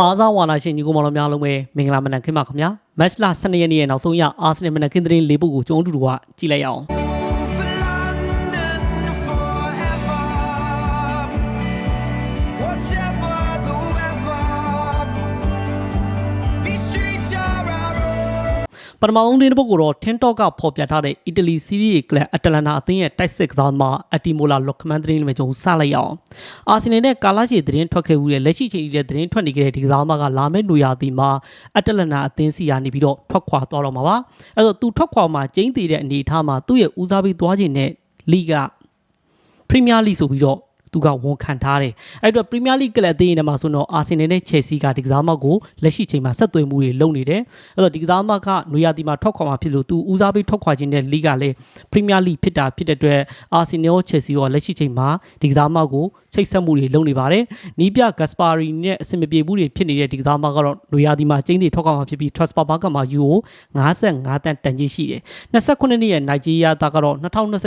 အားစားဝါနာရှင်ညီကိုမောင်တော်များလုံးပဲမင်္ဂလာမနက်ခင်းပါခင်ဗျာမတ်လ12ရက်နေ့ရဲ့နောက်ဆုံးရအာဆင်နယ်မနက်ခင်းသတင်းလေးပုဒ်ကိုကျွန်တော်တို့ကကြည့်လိုက်ရအောင် ပထမဆုံးသတင်းတစ်ပုဒ်ကိုတော့ TikTok ကဖော်ပြထားတဲ့အီတလီစီးရီးကလပ်အတလန်နာအသင်းရဲ့တိုက်စစ်ကစားသမားအတီမိုလာလော့ကမန်သတင်းလေးမှာကျွန်တော်စလိုက်ရအောင်အာဆင်နယ်နဲ့ကာလာရှီသတင်းထွက်ခဲ့မှုတဲ့လက်ရှိချိန်ကြီးတဲ့သတင်းထွက်နေကြတဲ့ဒီကစားသမားကလာမယ့်နွေရာသီမှာအတလန်နာအသင်းစီကနေပြီးတော့ထွက်ခွာသွားတော့မှာပါအဲ့တော့သူထွက်ခွာမှာကျင်းတည်တဲ့အနေအထားမှာသူ့ရဲ့ဦးစားပေးသွားခြင်းနဲ့လိကပရီးမီးယားလိဆိုပြီးတော့ သူကဝန်ခံထားတယ်အဲ့တော့ပရီးမီးယားလိကလပ်အသင်းရဲ့မှာဆိုတော့အာဆင်နယ်နဲ့ချယ်ဆီကဒီကစားမကိုလက်ရှိချိန်မှာဆက်သွယ်မှုတွေလုပ်နေတယ်အဲ့တော့ဒီကစားမကနွေရာသီမှာထွက်ခွာမှာဖြစ်လို့သူဦးစားပေးထွက်ခွာခြင်းတဲ့လိကလည်းပရီးမီးယားလိဖြစ်တာဖြစ်တဲ့အတွက်အာဆင်နယ်ရောချယ်ဆီရောလက်ရှိချိန်မှာဒီကစားမကိုချိတ်ဆက်မှုတွေလုပ်နေပါတယ်နီးပြဂတ်စပါရီနဲ့အဆင်မပြေမှုတွေဖြစ်နေတဲ့ဒီကစားမကတော့နွေရာသီမှာကျင်းတွေထွက်ခွာမှာဖြစ်ပြီး transfer market မှာယူကို55တန်တန်ကြီးရှိတယ်29နှစ်ရဲ့နိုင်ဂျီးယားသားကတော့2026ခုနှစ်စ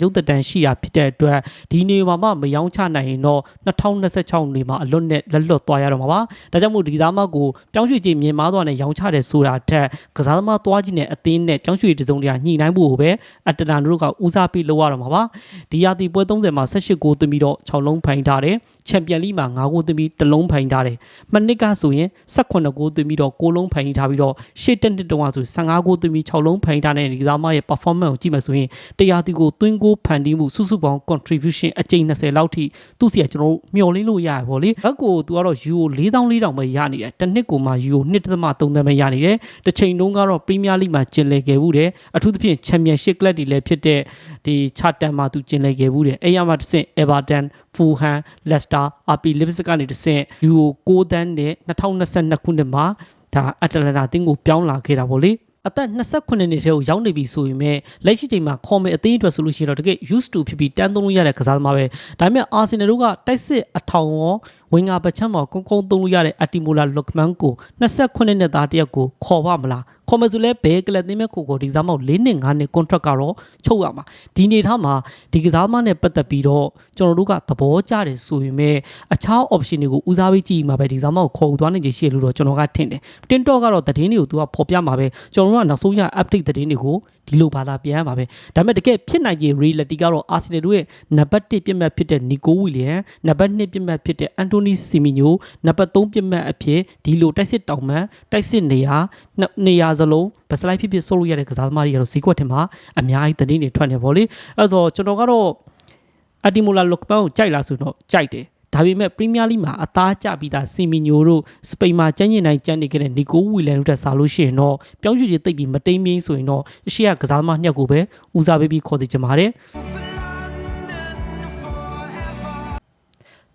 ကြုတ်တန်ရှိတာဖြစ်တဲ့အတွက်ဒီနေမှာမှမယောင်းချနိုင်ရင်တော့2026နေမှာအလွတ်နဲ့လက်လွတ်သွားရတော့မှာပါဒါကြောင့်မို့ဒီကစားမကိုပြောင်းရွှေ့ခြင်းမြင်မာသွားနဲ့ရောင်းချတယ်ဆိုတာထက်ကစားသမားသွားခြင်းနဲ့အသင်းနဲ့ပြောင်းရွှေ့တစုံတရာညှိနှိုင်းဖို့ကိုပဲအတတန်တို့ကဦးစားပေးလုပ်ရတော့မှာပါဒီရာသီပွဲ30မှာ18ဂိုးသွင်းပြီးတော့6လုံးဖိုင်ထားတယ်ချန်ပီယံလိမှာ9ဂိုးသွင်းပြီး1လုံးဖိုင်ထားတယ်မနစ်ကဆိုရင်18ဂိုးသွင်းပြီးတော့6လုံးဖိုင်ထားပြီးတော့ရှေ့တက်နှစ်တုန်းကဆို15ဂိုးသွင်းပြီး6လုံးဖိုင်ထားတဲ့ဒီကစားမရဲ့ performance ကိုကြည့်မှဆိုရင်တရားတီကိုသွင်းဂိုးဖန်တီးမှုစုစုပေါင်း contribution အကြိမ်20လောက်ထိသူ့စီကကျွန်တော်တို့မျှော်လင့်လို့ရရပါလေဘက်ကိုသူကတော့ euro 4400ပဲရနေတယ်တစ်နှစ်ကိုမှ euro 1.3သန်းပဲရနေတယ်တစ်ချိန်တုန်းကတော့ Premier League မှာကျင်လည်ခဲ့ဘူးတယ်အထူးသဖြင့် Championship Club တွေလည်းဖြစ်တဲ့ဒီ Charlton မှာသူကျင်လည်ခဲ့ဘူးတယ်အဲ့ရမှာတစ်ဆင့် Everton Fulham Leicester RB Leipzig ကနေတစ်ဆင့် euro 6သန်းနဲ့2022ခုနှစ်မှာဒါအတလန်တာတင်းကိုပြောင်းလာခဲ့တာပေါ့လေအသက်28နှစ်ထဲကိုရောက်နေပြီဆိုရင်မဲ့လက်ရှိချိန်မှာခေါ်မယ်အသင်းအတွက်ဆိုလို့ရှိရင်တော့တကယ် used to ဖြစ်ပြီးတန်းသုံးလို့ရတဲ့ကစားသမားပဲဒါပေမဲ့အာဆင်နယ်တို့ကတိုက်စစ်အထောင်ရော ဝင်ငါပချမ်းမှာကုန်းကုန်းသုံးလို့ရတဲ့အတီမိုလာလော့ကမန်ကို28နှစ်သားတယောက်ကိုခေါ်ပါမလားခေါ်မယ်ဆိုလဲဘယ်ကလပ်သင်းမဲ့ကိုကိုဒီကစားမောက်၄နှစ်၅နှစ် contract ကတော့ချုပ်ရမှာဒီနေထားမှာဒီကစားမနဲ့ပတ်သက်ပြီးတော့ကျွန်တော်တို့ကသဘောကျတယ်ဆိုရင်မဲ့အခြား option တွေကိုဦးစားပေးကြည့်မှာပဲဒီကစားမောက်ခေါ်ယူသွားနိုင်ချင်ရှိရလို့တော့ကျွန်တော်ကထင်တယ် TikTok ကတော့သတင်းတွေကိုသူကဖော်ပြမှာပဲကျွန်တော်တို့ကနောက်ဆုံးရ update သတင်းတွေကို ဒီလိုဘာသာပြန်ရမှာပဲဒါပေမဲ့တကယ်ဖြစ်နိုင်ခြေ reality ကတော့ Arsenal တို့ရဲ့နံပါတ်1ပြစ်မှတ်ဖြစ်တဲ့ Nico Williams နံပါတ်2ပြစ်မှတ်ဖြစ်တဲ့ Anthony Semenyo နံပါတ်3ပြစ်မှတ်အဖြစ်ဒီလိုတိုက်စစ်တောင်မှန်တိုက်စစ်နေရာနှစ်နေရာစလုံးဗစလိုက်ဖြစ်ဖြစ်ဆုပ်လို့ရတဲ့ကစားသမားတွေကတော့ဈေးကွက်ထဲမှာအများကြီးသတင်းတွေထွက်နေပါလေအဲ့တော့ကျွန်တော်ကတော့အတီမိုလာလော့ကပန်ကိုကြိုက်လားဆိုတော့ကြိုက်တယ် ဒါပေမဲ့ပရီးမီးယားလိမှာအသားကျပြီးသားစီမီညိုတို့စပိန်မှာကျန်းကျင်နိုင်ကျန်းနေခဲ့တဲ့နီကိုဝီလန်တို့တက်စားလို့ရှိရင်တော့ပြောင်းရွှေ့ရေးတိတ်ပြီးမတိမ်မင်းဆိုရင်တော့အရှိရကစားသမားနှစ်ယောက်ကိုပဲဦးစားပေးပြီးခေါ်စီချင်ပါတယ် For London forever.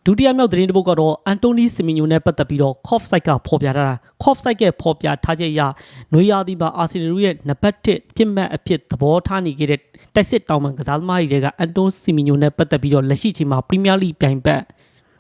ဒုတိယမြောက်သတင်းတစ်ပုဒ်ကတော့အန်တိုနီစီမီညိုနဲ့ပတ်သက်ပြီးတော့ Cough Site ကဖော်ပြထားတာ Cough Site ကဖော်ပြထားချက်အရနွေရာသီမှာအာဆင်နယ်ရဲ့နံပါတ်1ပြစ်မှတ်အဖြစ်သဘောထားနေခဲ့တဲ့တိုက်စစ်တောင်ပန်ကစားသမားတွေကအန်တိုစီမီညိုနဲ့ပတ်သက်ပြီးတော့လက်ရှိချိန်မှာပရီးမီးယားလိပြိုင်ပတ်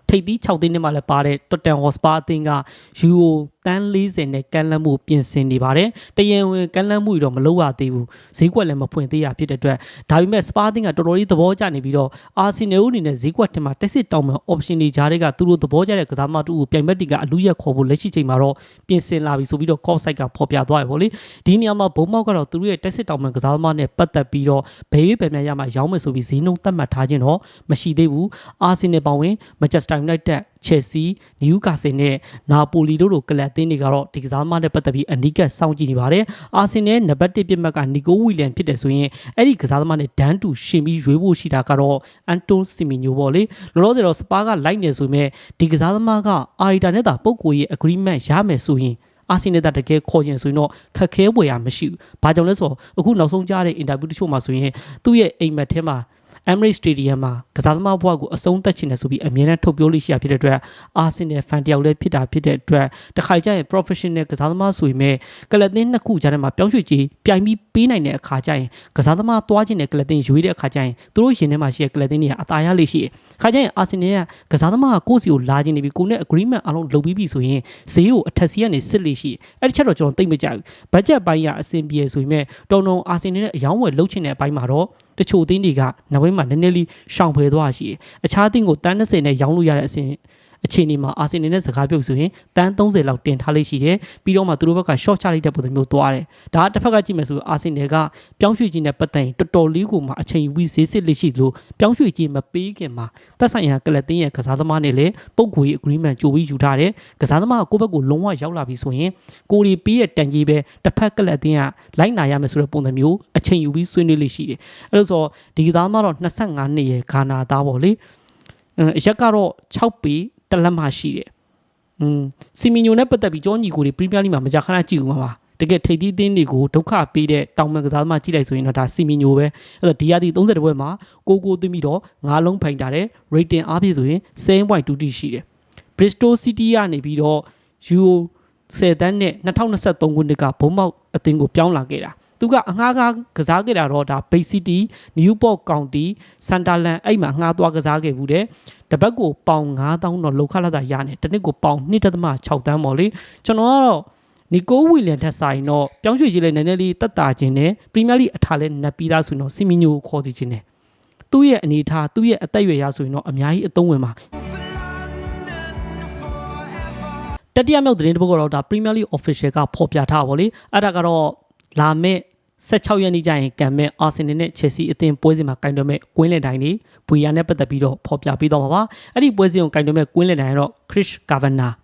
ထိပ်သီး6သိန်းနဲ့မှလည်းပါတဲ့တွတ်တန်ဟော့စပါအသင်းကယူရိုတ န်း40နဲ့ကန်လန်းမှုပြင်ဆင်နေပါတယ်။တရင်ဝင်ကန်လန်းမှုတွေတော့မလုပ်ရသေးဘူး။ဈေးကွက်လည်းမဖွင့်သေးရဖြစ်တဲ့အတွက်ဒါပေမဲ့စပါအသင်းကတော်တော်လေးသဘောကျနေပြီးတော့အာဆင်နယ်ဦးအနေနဲ့ဈေးကွက်ထဲမှာတက်စစ်တောင်းမှ option တွေကြားတွေကသူတို့သဘောကျတဲ့ကစားမတူကိုပြိုင်ဘက်တီကအလူရက်ခေါ်ဖို့လက်ရှိချိန်မှာတော့ပြင်ဆင်လာပြီဆိုပြီးတော့ call site ကဖော်ပြသွားရပါလေ။ဒီနေရာမှာဘုံမောက်ကတော့သူတို့ရဲ့တက်စစ်တောင်းမှကစားသမားနဲ့ပတ်သက်ပြီးတော့ဘယ်ရွေးပဲများရမှာရောင်းမယ်ဆိုပြီးဈေးနှုန်းသတ်မှတ်ထားခြင်းတော့မရှိသေးဘူး။အာဆင်နယ်ပောင်ဝင် Manchester United ချယ်ဆီနယူကာဆယ်နဲ့နာပိုလီတို့လိုကလပ်အသင်းတွေကတော့ဒီကစားသမားနဲ့ပတ်သက်ပြီးအနီးကပ်စောင့်ကြည့်နေပါတယ်။အာဆင်နယ်နံပါတ်1ပြစ်မှတ်ကနီကိုဝီလန်ဖြစ်တယ်ဆိုရင်အဲ့ဒီကစားသမားနဲ့ဒန်းတူရှင်ပြီးရွေးဖို့ရှိတာကတော့အန်တိုစီမီညိုပေါ့လေ။လောလောဆယ်တော့စပါးကလိုက်နေဆိုပေမဲ့ဒီကစားသမားကအာရီတာနဲ့တာပုံကိုရဲ့ agreement ရမယ်ဆိုရင်အာဆင်နယ်တကယ်ခေါ်ရင်ဆိုရင်တော့ခက်ခဲပွေရမရှိဘူး။ဘာကြောင့်လဲဆိုတော့အခုနောက်ဆုံးကြားတဲ့ interview တချို့မှာဆိုရင်သူ့ရဲ့အိမ်မက်ထဲမှာ Emirates Stadium မှာကစားသမားဘဝကိုအဆုံးသတ်ချင်တယ်ဆိုပြီးအမြဲတမ်းထုတ်ပြောလို့ရှိရဖြစ်တဲ့အတွက် Arsenal fan တယောက်လည်းဖြစ်တာဖြစ်တဲ့အတွက်တစ်ခါကျရင် professional ကစားသမားဆိုရင်မဲ့ကလပ်သင်းနှစ်ခုကြားထဲမှာပြောင်းရွှေ့ကြီးပြိုင်ပြီးပေးနိုင်တဲ့အခါကျရင်ကစားသမားသွားခြင်းတဲ့ကလပ်သင်းရွေးတဲ့အခါကျရင်သူတို့ရင်ထဲမှာရှိတဲ့ကလပ်သင်းတွေကအသာရလေးရှိတယ်။ခါကျရင် Arsenal ကကစားသမားကကိုယ့်စီကိုလာခြင်းနေပြီးကိုယ်နဲ့ agreement အလုံးလုပ်ပြီးပြီဆိုရင်ဈေးကိုအထက်စီးကနေစစ်လေးရှိတယ်။အဲ့ဒီချက်တော့ကျွန်တော်သိမကြဘူး။ budget ပိုင်းကအဆင်ပြေဆိုရင်မဲ့တုံတုံ Arsenal နဲ့အယောင်းဝယ်လုပ်ချင်တဲ့အပိုင်းမှာတော့ တချို့အသင်းတွေကနောက်ပိုင်းမှာနည်းနည်းလေးရှောင်ဖယ်သွားရှိတယ်။အခြားအသင်းကိုတန်း20နဲ့ရောင်းလို့ရတဲ့အဆင် အခြေအနေမှာအာဆင်နယ်နဲ့စကားပြောဆိုရင်တန်း30လောက်တင်ထားလိမ့်ရှိတယ်ပြီးတော့မှသူတို့ဘက်က short ချလိုက်တဲ့ပုံစံမျိုးသွားတယ်ဒါကတစ်ဖက်ကကြည့်မယ်ဆိုအာဆင်နယ်ကပြောင်းရွှေ့ခြင်းနဲ့ပတ်သက်ရင်တော်တော်လေးကိုမှအချိန်ယူပြီးဈေးစစ်လေးရှိသလိုပြောင်းရွှေ့ခြင်းမပေးခင်မှာသက်ဆိုင်ရာကလပ်တင်းရဲ့ကစားသမားနဲ့လည်းပုံကိုရေး agreement ကြိုပြီးယူထားတယ်ကစားသမားကကိုယ့်ဘက်ကိုလုံးဝရောက်လာပြီဆိုရင်ကိုရီပေးတဲ့တန်ကြီးပဲတစ်ဖက်ကလပ်တင်းကလိုက်နာရမယ်ဆိုတဲ့ပုံစံမျိုးအချိန်ယူပြီးဆွေးနွေးလေးရှိတယ်အဲ့လိုဆိုဒီကစားသမားတော့25နှစ်ရဲ့ဂါနာသားပေါ့လေအင်းအရက်ကတော့6ပေ တစ်လက်မှရှိတယ်อืมစီမီညိုနဲ့ပတ်သက်ပြီးကျောညီကိုတွေပရီးမီးယားလိမှာမကြာခဏကြည့်ဦးမှာပါတကယ်ထိပ်သီးအသင်းတွေကိုဒုက္ခပေးတဲ့တောင်မန်ကစားသမားကြည့်လိုက်ဆိုရင်တော့ဒါစီမီညိုပဲအဲ့တော့ဒီယာဒီ30ဘွဲမှာကိုကိုသိပြီးတော့9လုံးဖိုင်တာတဲ့ rating အားဖြင့်ဆိုရင်7.2တိရှိတယ် Bristol City ကနေပြီးတော့ Euro 10တန်းနဲ့2023ခုနှစ်ကဘုံမောက်အသင်းကိုပြောင်းလာခဲ့တာ သူကအငှားကားကစားခဲ့တာတော့ဒါ Bay City, Newport County, Sunderland အဲ့မှာအငှားသွားကစားခဲ့ဘူးတဲ့တပတ်ကိုပေါင်9000တော့လောက်ခလာတာရနေတစ်နှစ်ကိုပေါင်1.6တန်းပေါ့လေကျွန်တော်ကတော့နီကိုဝီလန်ထက်ဆိုင်တော့ပြောင်းရွှေ့ကြီးလဲနည်းနည်းလေးတက်တာခြင်းနဲ့ပရီးမီးယားလိအထားလဲနပ်ပြီးသားဆိုတော့စီမီညိုကိုခေါ်စီခြင်းနဲ့သူ့ရဲ့အနေထားသူ့ရဲ့အသက်အရွယ်ရဆိုရင်တော့အများကြီးအသုံးဝင်ပါတတိယမြောက်သတင်းတစ်ပုဒ်ကတော့ဒါ Premier League Official ကဖော်ပြထားပါဗောလေအဲ့ဒါကတော့ လာမယ့်16ရက်နေ့ကျရင်ကံမဲ့ Arsenal နဲ့ Chelsea အသင်းပွဲစဉ်မှာကင်တွယ်မဲ့ကွင်းလင်တိုင်းနေဘူယာနဲ့ပတ်သက်ပြီးတော့ဖော်ပြပေးတော့မှာပါအဲ့ဒီပွဲစဉ်ကိုကင်တွယ်မဲ့ကွင်းလင်တိုင်းကတော့ Chris Kavanagh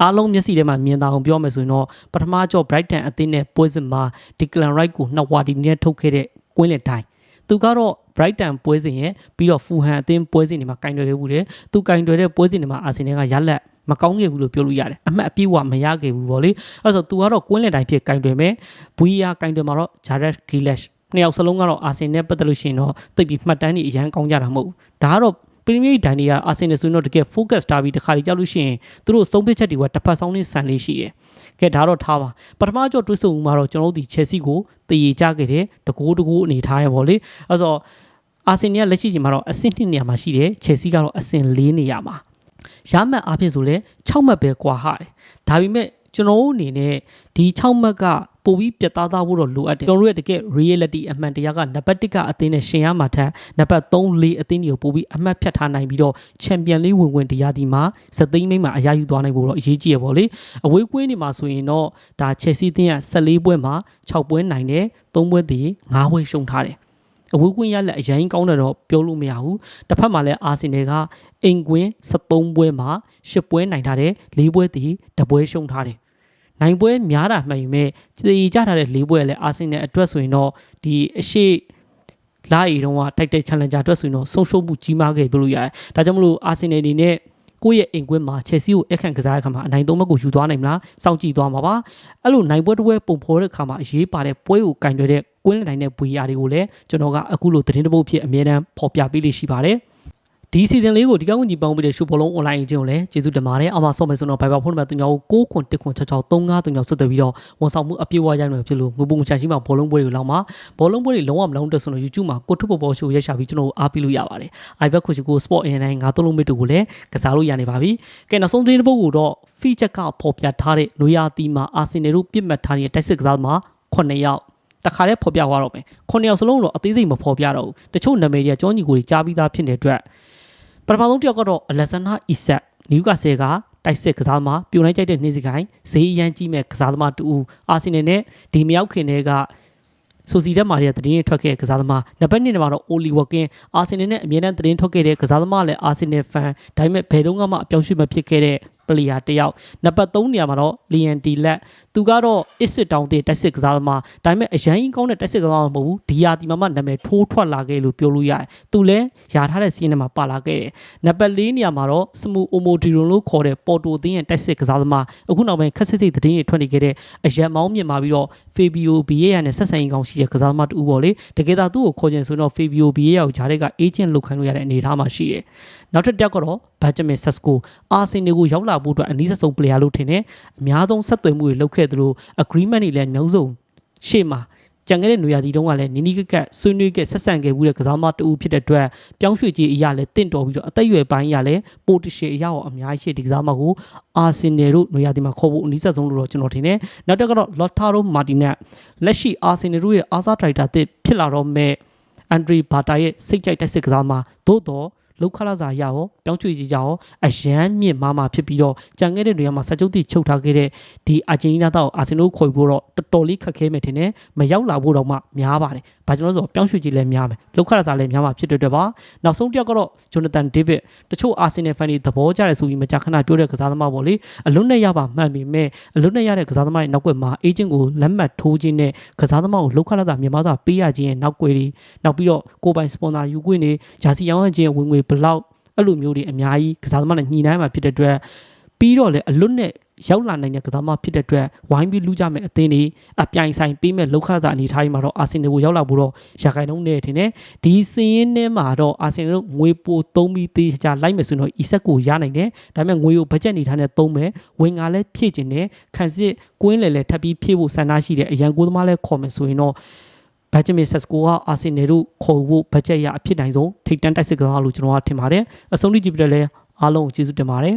အားလုံးမျက်စိထဲမှာမြင်သာအောင်ပြောမယ်ဆိုရင်တော့ပထမကြော Brighton အသင်းနဲ့ပွဲစဉ်မှာ Declan Rice ကိုနှစ်ဝါဒီနဲ့ထုတ်ခဲ့တဲ့ကွင်းလင်တိုင်းသူကတော့ Brighton ပွဲစဉ်ရဲ့ပြီးတော့ Fulham အသင်းပွဲစဉ်တွေမှာကင်တွယ်ခဲ့ဘူးတယ်သူကင်တွယ်တဲ့ပွဲစဉ်တွေမှာ Arsenal ကရလက် မကောင်းခဲ့ဘူးလို့ပြောလို့ရတယ်အမှတ်အပြည့်ဝမရခဲ့ဘူးဗောလေအဲ့ဆို तू ကတော့ကွင်းလင်တိုင်းဖြစ်ကင်တွယ်မယ် VR ကင်တွယ်မှာတော့ Jared Grealish နှစ်ယောက်စလုံးကတော့ Arsenal နဲ့ပတ်သက်လို့ရှိရင်တော့တိတ်ပြီးမှတ်တမ်းတွေအရန်ကောင်းကြတာမဟုတ်ဘူးဒါကတော့ Premier League ဒိုင်တွေက Arsenal ဆိုရင်တော့တကယ် focus ထားပြီးတစ်ခါတည်းကြောက်လို့ရှိရင်သူတို့ဆုံးဖြတ်ချက်တွေကတစ်ဖက်ဆောင်နဲ့ဆန်လေးရှိတယ်ကဲဒါတော့ထားပါပထမကြောတွဲဆုံမှာတော့ကျွန်တော်တို့ဒီ Chelsea ကိုတည်ရကြခဲ့တယ်တကိုးတကိုးအနေထားရပါလေအဲ့ဆိုအာဆင်နယ်ကလက်ရှိချိန်မှာတော့အဆင့်2နေရာမှာရှိတယ် Chelsea ကတော့အဆင့်4နေရာမှာ ရမှတ်အားဖြင့်ဆိုလဲ6မှတ်ပဲကွာဟတယ်ဒါပေမဲ့ကျွန်တော်တို့အနေနဲ့ဒီ6မှတ်ကပိုပြီးပြတ်သားသားဖို့တော့လိုအပ်တယ်ကျွန်တော်တို့ရဲ့တကယ် reality အမှန်တရားကနံပါတ်1ကအသင်းနဲ့ရှင်ရမှာထက်နံပါတ်3 4အသင်းတွေကိုပိုပြီးအမှတ်ဖြတ်ထားနိုင်ပြီးတော့ချန်ပီယံလိဝင်ဝင်တရားဒီမှာစသိမ်းမိတ်မှာအရယူသွားနိုင်ဖို့တော့အရေးကြီးရပါလေအဝေးကွင်းတွေမှာဆိုရင်တော့ဒါ Chelsea အသင်းက14ပွဲမှာ6ပွဲနိုင်တယ်3ပွဲတည်5ပွဲရှုံးထားတယ် အဝေးကွင်းရလက်အရင်ကောင်းတယ်တော့ပြောလို့မရဘူးတစ်ဖက်မှာလည်းအာဆင်နယ်ကအင်ကွင်း73ပွဲမှာ10ပွဲနိုင်ထားတယ်4ပွဲတည်1ပွဲရှုံးထားတယ်နိုင်ပွဲများတာမှန်ယူမဲ့တည်ကြထားတဲ့၄ပွဲလည်းအာဆင်နယ်အတွက်ဆိုရင်တော့ဒီအရှိလာရီတုံးကတိုက်တဲ့ challenger အတွက်ဆိုရင်တော့ဆုံးရှုံးမှုကြီးမားခဲ့ပြလို့ရတယ်ဒါကြောင့်မလို့အာဆင်နယ်အနေနဲ့ ကိုယ့်ရဲ့အိမ်ကွင်းမှာချယ်ဆီကိုအခန့်ကစားတဲ့အခါမှာအနိုင်သုံးဘက်ကိုယူသွားနိုင်မလားစောင့်ကြည့်သွားမှာပါအဲ့လိုနိုင်ပွဲတစ်ပွဲပုံဖော်တဲ့အခါမှာအရေးပါတဲ့ပွဲကိုကင်တွယ်တဲ့ကွင်းလနိုင်တဲ့ဘွေယာတွေကိုလည်းကျွန်တော်ကအခုလိုသတင်းတပုတ်ဖြစ်အမြဲတမ်းဖော်ပြပေးလို့ရှိပါတယ် ဒီစီဇန်လေးကိုဒီကောင်းဝင်ကြီးပေါင်းပြီးတဲ့ရှုပ်ဘောလုံး online အကျဉ်းကိုလည်းကျေးဇူးတင်ပါတယ်။အမဆော့မယ်ဆိုတော့ Viber ဖုန်းနံပါတ်3ကို6ခွန်1ခွန်6 6 3 5 3 6ဆက်သွယ်ပြီးတော့ဝန်ဆောင်မှုအပြည့်အဝရနိုင်ဖြစ်လို့ငွေပုံချရှိမှာဘောလုံးပွဲတွေလောက်မှာဘောလုံးပွဲတွေလုံးဝမလုံးတက်ဆိုတော့ YouTube မှာကိုထုပ်ပေါ်ပေါ်ရှိုးရက်ရှာပြီးကျွန်တော်အားပေးလို့ရပါတယ်။ iBet ကိုချီကို Sport အင်းတိုင်းငါသုံးလုံးမစ်တို့ကိုလည်းကစားလို့ရနေပါပြီ။ကဲနောက်ဆုံးသတင်းတစ်ပုဒ်ကိုတော့ feature ကပေါ်ပြထားတဲ့လိုရာတီမှာ Arsenal တို့ပြစ်မှတ်ထားတဲ့တိုက်စစ်ကစားမှာ9ယောက်တခါတည်းဖော်ပြသွားတော့မယ်။9ယောက်စလုံးတော့အသေးစိတ်မဖော်ပြတော့ဘူး။တချို့နာမည်တွေကကျောင်းညီကိုတွေကြားပြီးသားဖြစ်နေတဲ့အတွက် ပထမဆုံးတစ်ယောက်ကတော့ Alexander Isak နယူကာဆယ်ကတိုက်စစ်ကစားသမားပြိုလိုက်ကြိုက်တဲ့နှင်းစီကိုင်းဈေးရမ်းကြီးမဲ့ကစားသမားတူဦးအာဆင်နယ်နဲ့ဒီမြောက်ခင်တွေကဆိုစီတက်မာရီကသတင်းတွေထွက်ခဲ့တဲ့ကစားသမားနံပါတ်1မှာတော့ Oli Watkins အာဆင်နယ်နဲ့အမြဲတမ်းသတင်းထွက်ခဲ့တဲ့ကစားသမားလည်းအာဆင်နယ်ဖန်ဒါပေမဲ့ဘယ်တော့မှအပြောင်းရွှေ့မဖြစ်ခဲ့တဲ့ပလီယာတယောက်နံပါတ်3နေရာမှာတော့ Lian T လက် သူကတော့ Issit တောင်းတဲ့တိုက်စစ်ကစားသမားဒါပေမဲ့အရန်ကြီးကောင်းတဲ့တိုက်စစ်ကစားသမားမဟုတ်ဘူးဒီယာဒီမှာမှနာမည်ထိုးထွက်လာခဲ့လို့ပြောလို့ရတယ်သူလည်းယာထားတဲ့စီးရင်ထဲမှာပါလာခဲ့တယ်နံပါတ်4နေရာမှာတော့စမူအိုမိုဒီရိုလို့ခေါ်တဲ့ပေါ်တိုသင်းရဲ့တိုက်စစ်ကစားသမားအခုနောက်ပိုင်းခက်စစ်စစ်သတင်းတွေထွက်နေခဲ့တဲ့အရက်မောင်းမြင်มาပြီးတော့ Fabio Vieira နဲ့ဆက်ဆံရေးကောင်းရှိတဲ့ကစားသမားတူပေါ့လေတကယ်တော့သူ့ကိုခေါ်ချင်ဆိုတော့ Fabio Vieira ကိုဂျားတွေက agent လုပ်ခိုင်းလို့ရတဲ့အနေအထားမှာရှိတယ်နောက်ထပ်တစ်ယောက်ကတော့ Benjamin Sesko အာဆင်နယ်ကိုရောက်လာဖို့အတွက်အနည်းဆုံး player လို့ထင်တယ်အများဆုံးဆက်သွယ်မှုတွေလုပ်ခဲ့သလို agreement တွေလည်းမျိုးစုံရှေ့မှာကြံခဲ့တဲ့နေရာဒီတုန်းကလည်းနီနီကက်ကက်ဆွေးနွေးခဲ့ဆက်ဆံခဲ့မှုတဲ့ကစားမတူဖြစ်တဲ့အတွက်ပြောင်းရွှေ့ခြင်းအရာလည်းတင့်တော်ပြီးတော့အသက်အရွယ်ပိုင်းအရာလည်းပိုတရှေအရာရောအများကြီးရှိဒီကစားမကိုအာဆင်နယ်တို့နေရာဒီမှာခေါ်ဖို့အနည်းဆက်ဆုံးလို့တော့ကျွန်တော်ထင်တယ်နောက်တစ်ကတော့ Lautaro Martinez လက်ရှိအာဆင်နယ်တို့ရဲ့အာဆာဒရိုက်တာတစ်ဖြစ်လာတော့မဲ့အန်ဒရီဘာတာရဲ့စိတ်ကြိုက်တဲ့စစ်ကစားမသို့တော့ လောက်ခလာစာရရောပြောင်းရွှေ့ကြီးကြရောအရန်မြင့်မာမာဖြစ်ပြီးတော့ကြံခဲ့တဲ့တွေကမှစကြုတ်တိချုပ်ထားခဲ့တဲ့ဒီအာဂျင်တီးနားတော့အာဆင်နိုခေါ်ဖို့တော့တော်တော်လေးခက်ခဲမယ်ထင်တယ်မရောက်လာဖို့တော့မှများပါတယ် ဘာကြောင့်လဲဆိုတော့ပြောင်းရွှေ့ကြီးလည်းများမယ်လောက်ခလာစာလည်းများမှာဖြစ်တဲ့အတွက်ပါနောက်ဆုံးတစ်ယောက်ကတော့ဂျိုနသန်ဒေးဗစ်တချို့အာဆင်နယ်ဖန်တွေသဘောကျတယ်ဆိုပြီးမကြာခဏပြောတဲ့ကစားသမားပေါ့လေအလွတ်နဲ့ရပါမှန်ပေမဲ့အလွတ်နဲ့ရတဲ့ကစားသမားရဲ့နောက်ွယ်မှာအေဂျင့်ကိုလက်မှတ်ထိုးခြင်းနဲ့ကစားသမားကိုလောက်ခလာစာမြန်မာစာပေးရခြင်းရဲ့နောက်ွယ်တွေနောက်ပြီးတော့ကိုယ်ပိုင်စပွန်ဆာယူခွင့်တွေဂျာစီရောင်းရခြင်းရဲ့ဝင်ငွေဘလောက်အဲ့လိုမျိုးတွေအများကြီးကစားသမားနဲ့ညှိနှိုင်းမှာဖြစ်တဲ့အတွက် ပြီးတော့လေအလွတ်နဲ့ရောက်လာနိုင်တဲ့ကစားသမားဖြစ်တဲ့အတွက်ဝိုင်းပြီးလူကြမဲ့အသင်းတွေအပြိုင်ဆိုင်ပေးမဲ့လောက်ခလာစာအနေထားကြီးမှာတော့အာဆင်နယ်ကိုရောက်လာဖို့တော့ရာခိုင်နှုန်းနဲ့ထင်တယ်ဒီစင်းရင်းထဲမှာတော့အာဆင်နယ်တို့ငွေပိုသုံးပြီးသေးချာလိုက်မယ်ဆိုရင်တော့ e-set ကိုရနိုင်တယ်ဒါပေမဲ့ငွေကိုဘတ်ဂျက်အနေထားနဲ့သုံးမယ်ဝင်ငါလည်းဖြည့်ကျင်တယ်ခန်းစစ်ကွင်းလေလေထပ်ပြီးဖြည့်ဖို့ဆန္ဒရှိတယ်အရန်ကိုသမားလည်းခေါ်မယ်ဆိုရင်တော့ဘတ်ဂျက်မီဆက်စကိုကအာဆင်နယ်တို့ခေါ်ဖို့ဘတ်ဂျက်ရအဖြစ်နိုင်ဆုံးထိပ်တန်းတိုက်စစ်ကစားလို့ကျွန်တော်ကထင်ပါတယ်အဆုံးထိကြည့်ပြတယ်လဲအားလုံးကိုကျေးဇူးတင်ပါတယ်